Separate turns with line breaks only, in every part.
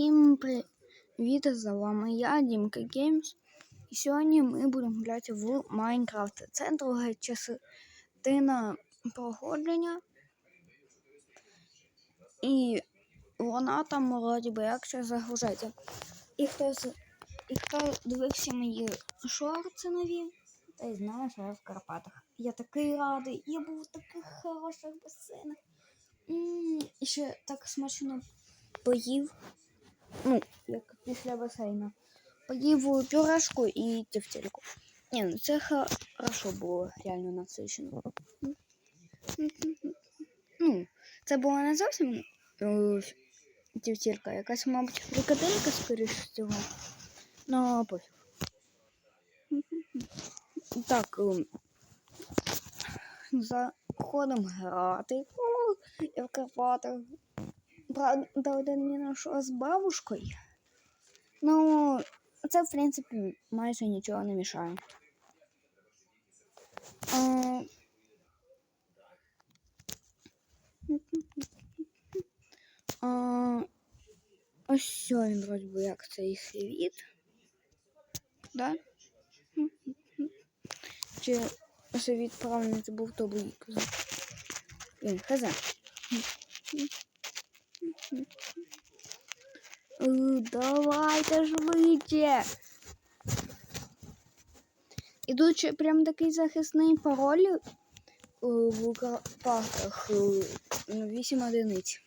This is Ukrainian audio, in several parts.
Всім привіт, з вами я, Дімка Геймс. І сьогодні ми будемо грати в Майнкрафт. Це друга частина проходження. І вона там вроді би як ще загружається. І хто, і хто дивився мої шорти нові, той знає, що я в Карпатах. Я такий радий, я був в таких хороших басейнах. І ще так смачно поїв. Ну, як після басейну. Поїв пюрешку і тефтельку. Ні, ну це хорошо було реально насичено. Ну, це було не зовсім е, тефтелька, якась, мабуть, фрикаделька, скоріш всього. Ну, пофіг. Так, е, заходимо грати. О, я в Карпатах. Правда, не знайшов з бабушкою. Ну, це, в принципі, майже нічого не мішає. А... А... Ось він вроді би як цей світ. Да? Чи світ правильно це був то був казав. Він хз. Давайте швидше. Ідучи прям такий захисний пароль е, в Карпатах 8 одиниць.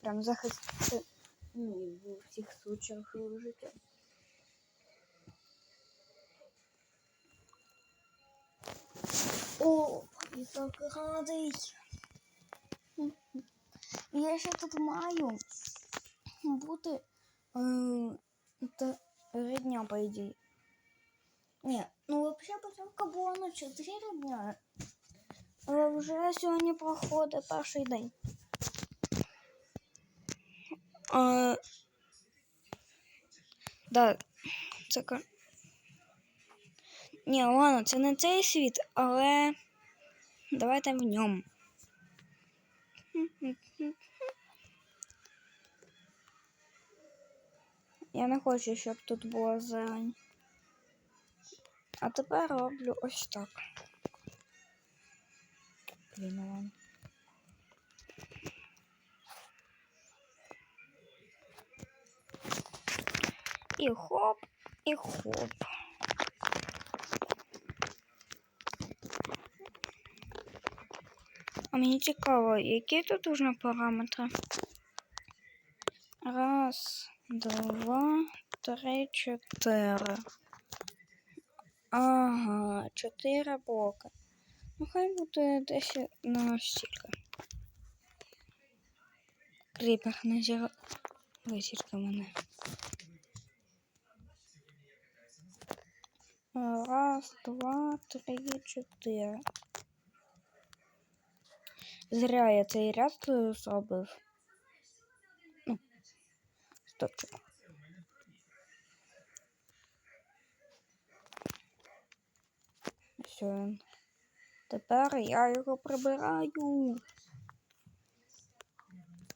Прям захист це, ну, в цих случаях е, життя. О, я так радий. Я ще тут маю бути три дня, по ідеї. Ні, ну взагалі початка була на 4 дня. Але вже сьогодні проходить перший день. А, да, це Ні, ладно, це не цей світ, але давайте в ньому. Я не хочу, щоб тут було зелень. А тепер роблю ось так. Блін, ну. І хоп, і хоп. А мені цікаво, які тут уже параметри? Раз, два, три, чотири. Ага, чотири блоки. Ну, хай буде десь на стільки. Кріпер не зіра. Висірка мене. Раз, два, три, чотири. Зря я цей ряд зробив. Стопчик. Все. Тепер я його прибираю.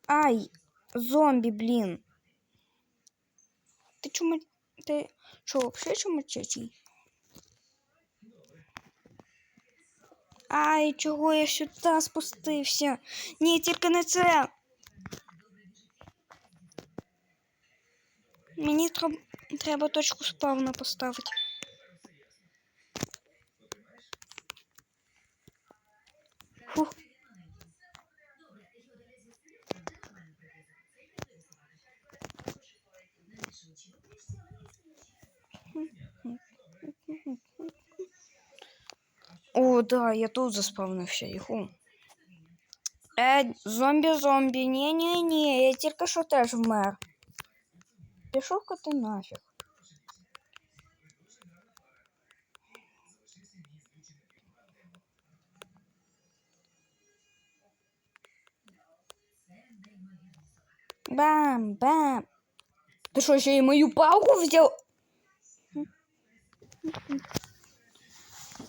Ай, зомбі, блін. Ти чому... Ти що, взагалі чому чечий? Ай, чого я сюди спустився? Ні, тільки не це. Мені троб... треба точку спавна поставити. Фух. О, да, я тут заспавнився, їху. Е, зомбі, зомбі, ні, ні, ні, я тільки що теж вмер. Пішов-ка ти нафіг. Бам, бам. Ти що, ще й мою палку взяв?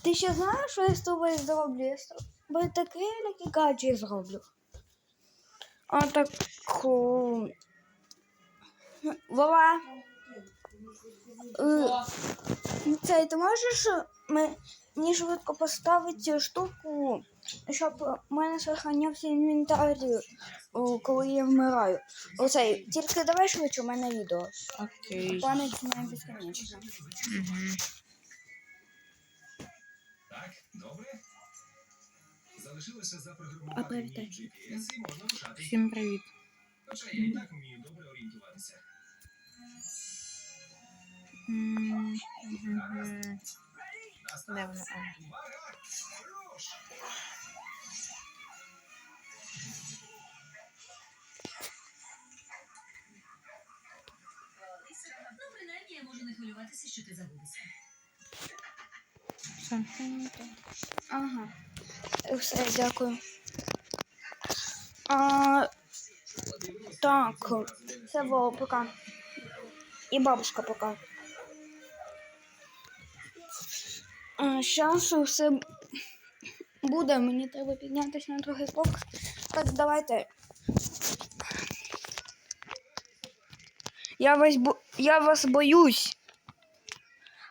Ти ще знаєш, що я з тобою зроблю? Я тобою такий великий гаджет зроблю. А так. Вова. Е, Цей, ти можеш е, мені швидко поставити штуку, щоб у мене зберігався інвентар, е, коли я вмираю. Оцей, тільки давай швидше у мене відео.
Окей.
Пам'ять не безконечна.
Угу.
Так, добре. Залишилося
А
запрограмувати GPS і можна рушати.
Всім привіт.
Хоча я і так вмію добре орієнтуватися.
Не хвилюватися, що ти забудешся.
Ага. Все, дякую. А, так, це Вова, пока. І бабушка пока. Зараз все буде, мені треба піднятися на другий поверх. Так, давайте. Я вас, бо... я вас боюсь.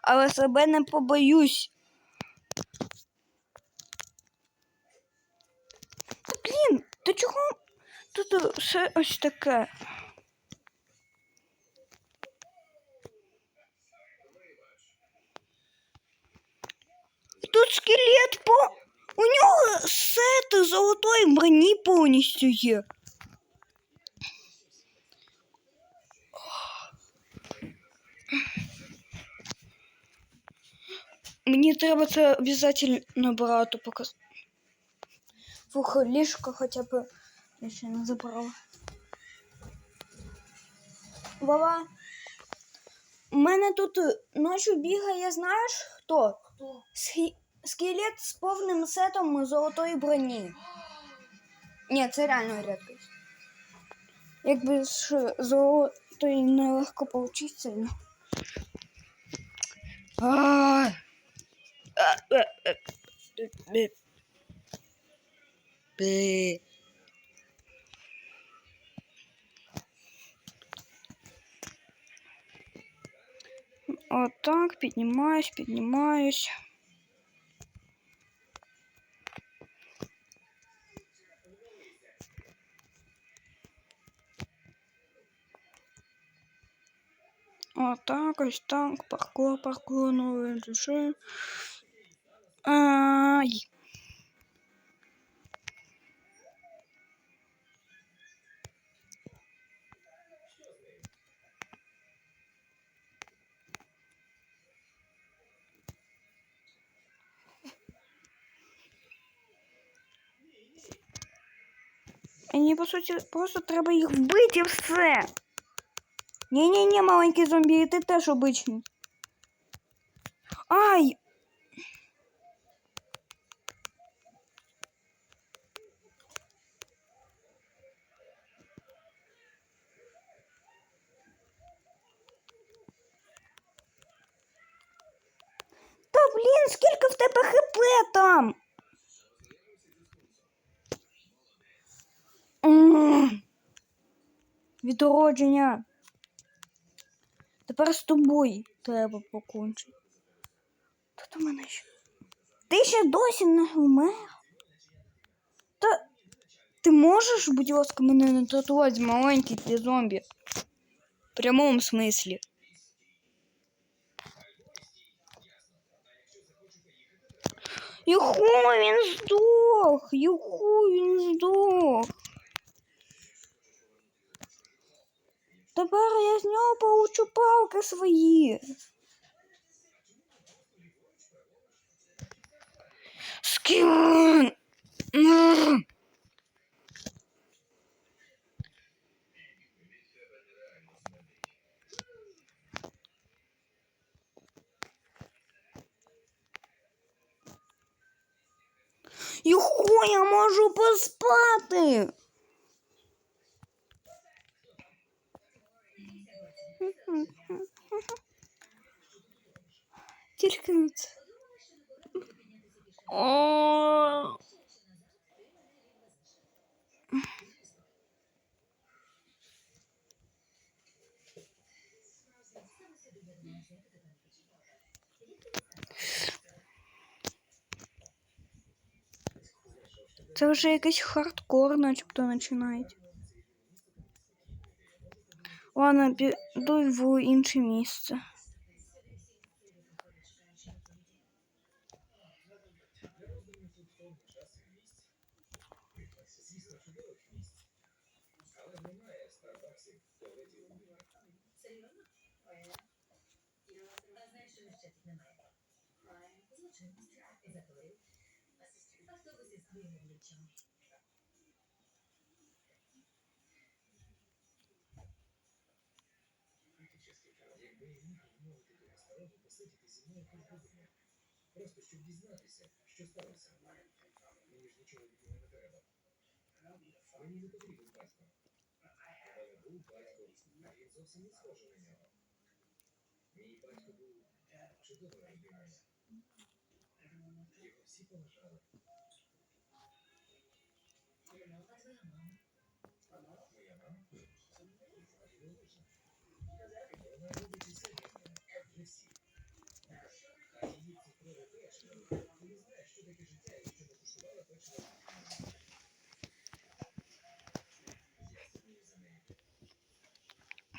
Але себе не побоюсь. Блін, то чого тут все ось таке? Тут скелет по. У нього сет золотої броні повністю є. Мені треба це обов'язково брати показати. Фух, ліжко хоча б я ще не забрала. Вова, У мене тут ночі бігає, знаєш хто? Схі... Скелет з повним сетом золотої броні. Ні, це реально рідкість. Якби ж золотої нелегко получиться. Ну. Отак, піднімаюсь, піднімаюсь. Отак, ось так, паркур, паркур, нової душі. Ай. Мені, по суті, просто треба їх вбити і все. Ні-ні-ні, маленький зомбі, і ти теж обичний. Ай! Та блін, скільки в тебе хп там? Відродження. Тепер з тобою треба покончити. Тут у мене ще. Ти ще досі не вмер? Та ти можеш, будь ласка, мене не тратувати маленький ти зомбі? В прямому смислі. Юху, він здох! Юху, він здох! Тепер я з нього получу палки свої. Скін. Юху, я можу поспати. Тільки не це. О. Це вже якийсь хардкор, начебто починається. Ладно, піду в інше місце.
Тут немає? Злочинності. Затворив. Автобуси з твоїм обличчям.
Просто щоб дізнатися, що сталося. Мені ж нічого від нього не треба. Мені не потрібен батько. Мене був батько, а він зовсім не схожий на нього. Мій батько був чудовою людиною. Його всі поважали.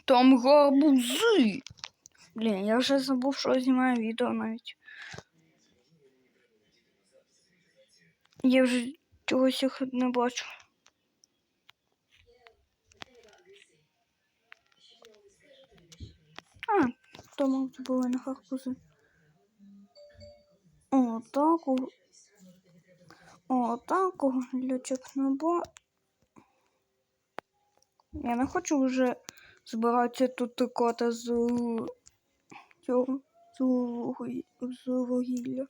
Там гарбузи. Блін, я вже забув, що знімаю відео навіть. Я вже чогось їх не бачу. А, то мабуть були на гарбузи. О, так. у- О, так, глючок набор. Я не хочу вже збиратися тут кота з цього з, вугі- вугілля.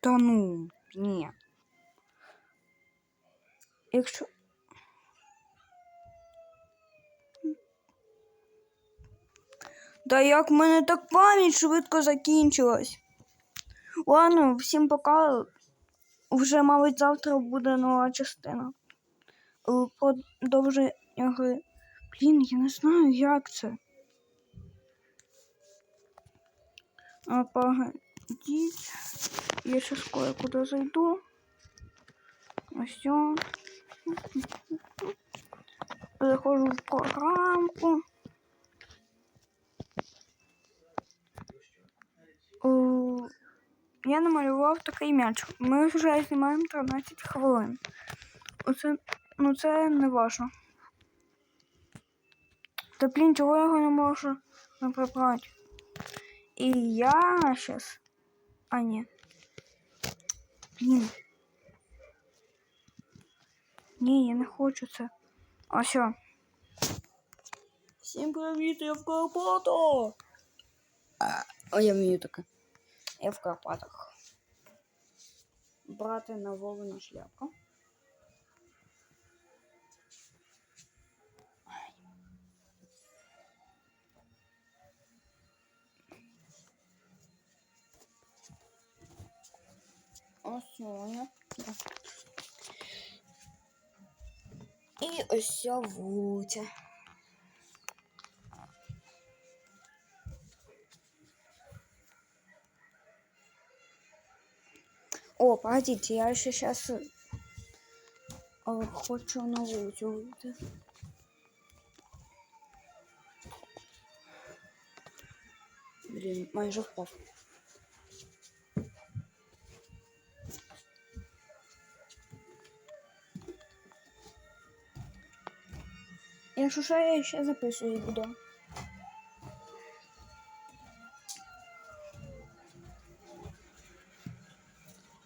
Та ну, ні. Якщо. Да як в мене так пам'ять швидко закінчилась. Ладно, всім пока. Вже, мабуть, завтра буде нова частина. Е, Продовження гри. Блін, я не знаю, як це. А, погодіть. Я ще скоро куди зайду. Ось. о. Заходжу в програмку. Я намалював такий м'яч. Ми вже знімаємо 13 хвилин. Оце, ну це не важно. Та блін, чого я його не можу не прибрати? І я щас. А, ні. Блін. Ні, я не хочу це. А все. Всім привіт, я в Карпатах! А я вмію таке. Я в Карпатах. Брати на Вовину шляпку. Ось. І ось ця погодите, я еще сейчас хочу на вулицю вийти. Блін, майже впав. Якщо що, я ще записую буду.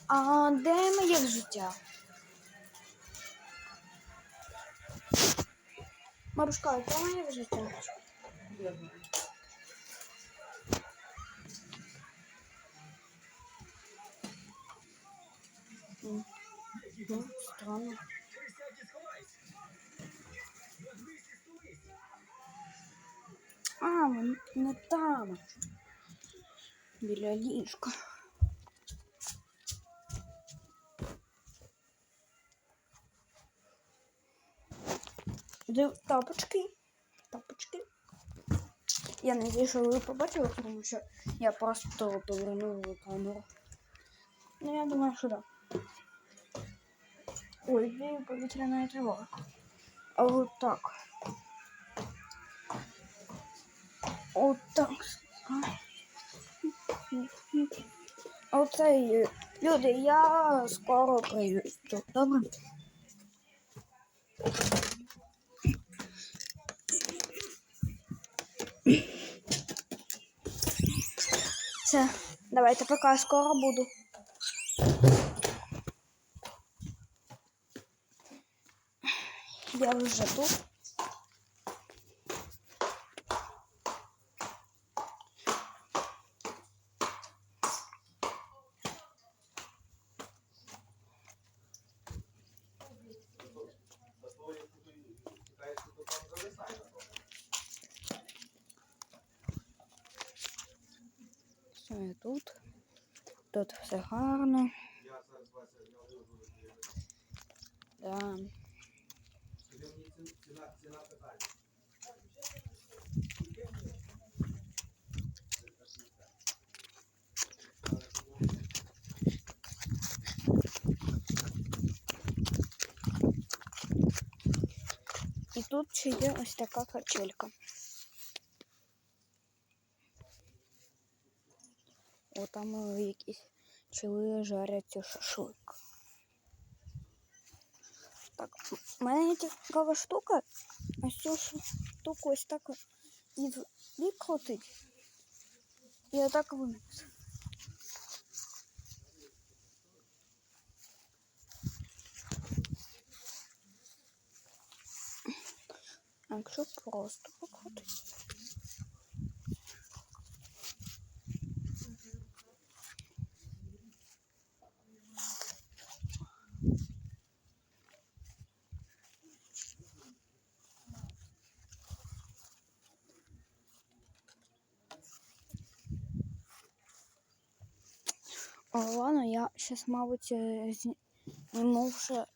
А де моє життя? Бабушка, де моє життя? Ну, странно. А, не там. Біля ліжка. Тапочки. Тапочки. Я надію, що ви побачили, тому що я просто повернула камеру. Ну, я думаю, що так. Да. Ой, де повітряна тривога. А от так. От так. Оцей, люди, я скоро прийду. Добре? Все, давайте пока, скоро буду. Я вже тут. Все, я тут. Тут все гарно. Да. І тут ще є ось така качелька. О, там е, якісь чили жарять шашлик. Так, у мене є цікава штука. Ось цю штуку ось так і викрутить. І отак винести. А якщо просто покрутити? Я мабуть, е, зніму вже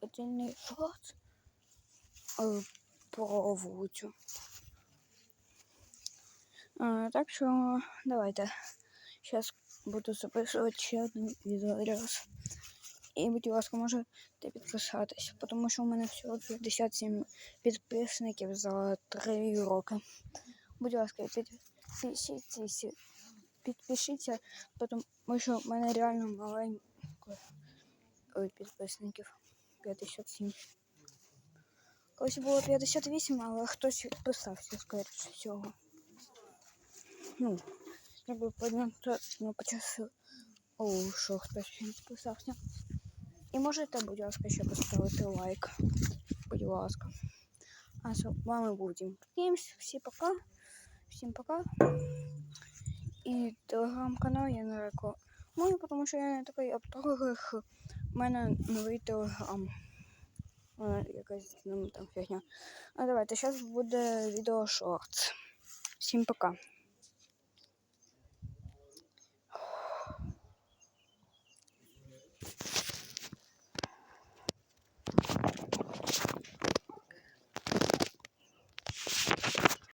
отдельний шорт е, про вулицю. Так що давайте. Зараз буду записувати ще один відеоряд. І, будь ласка, можете підписатись, тому що у мене всього 57 підписників за 3 роки. Будь ласка, підпишіться, підпишіться, тому що в мене реально маленько ой, підписників 57. Колись було 58, але хтось підписався, скоріше всього. Ну, якби подняти ну, по часу. О, що хтось підписався. І можете, будь ласка, ще поставити лайк. Будь ласка. А з вами Дім Геймс. Пока. Всім пока. І телеграм-канал я не рекламую, тому що я не такий авторих. У мене новий телеграм. Е, Якась ну, там фігня. А давайте, зараз буде відео шорт. Всім пока.